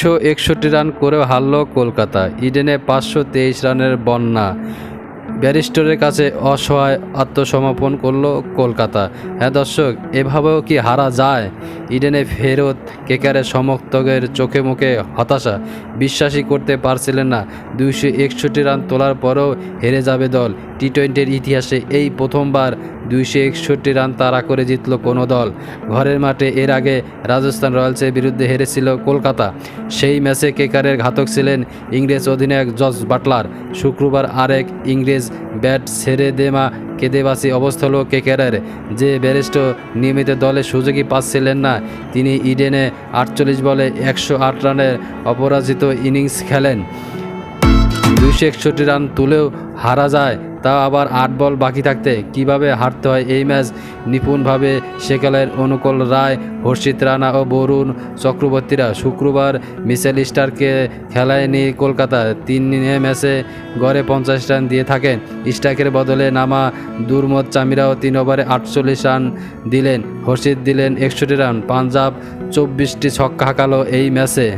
দুইশো একষট্টি রান করেও হারল কলকাতা। ইডেনে পাঁচশো তেইশ রানের বন্যা। ব্যারিস্টরের কাছে অসহায় আত্মসমর্পণ করল কলকাতা। হ্যাঁ দর্শক, এভাবেও কি হারা যায়? ইডেনে ফেরত কেকারের সমর্থকের চোখে মুখে হতাশা। বিশ্বাসই করতে পারছিলেন না। দুইশো একষট্টি রান তোলার পরেও হেরে যাবে দল। টি টোয়েন্টির ইতিহাসে এই প্রথমবার দুইশো একষট্টি রান তাড়া করে জিতল কোনো দল। ঘরের মাঠে এর আগে রাজস্থান রয়্যালসের বিরুদ্ধে হেরেছিল কলকাতা। সেই ম্যাচে কেকারের ঘাতক ছিলেন ইংরেজ অধিনায়ক জর্জ বাটলার। শুক্রবার আরেক ইংরেজ ব্যাট ছেড়ে দেমা কেঁদেবাসী অবস্থা হলো কেকারের। যে ব্যারিস্ট নিয়মিত দলে সুযোগই পাচ্ছিলেন না, তিনি ইডেনে আটচল্লিশ বলে একশো আট রানের অপরাজিত ইনিংস খেলেন। দুইশো একষট্টি রান তুলেও হারা যায় তা আবার আট বল বাকি থাকতে কীভাবে হারতে হয় এই ম্যাচ নিপুণভাবে সেকালের অনুকূল রায়, হর্ষিত রানা ও বরুণ চক্রবর্তীরা শুক্রবার মিসেল স্টারকে খেলায় নিয়ে কলকাতা তিন ম্যাচে গড়ে পঞ্চাশ রান দিয়ে থাকেন। স্টাকের বদলে নামা দুর্মদ চামিরাও তিন ওভারে আটচল্লিশ রান দিলেন। হর্ষিত দিলেন একষট্টি রান। পাঞ্জাব চব্বিশটি ছক্কা হাঁকালো এই ম্যাচে।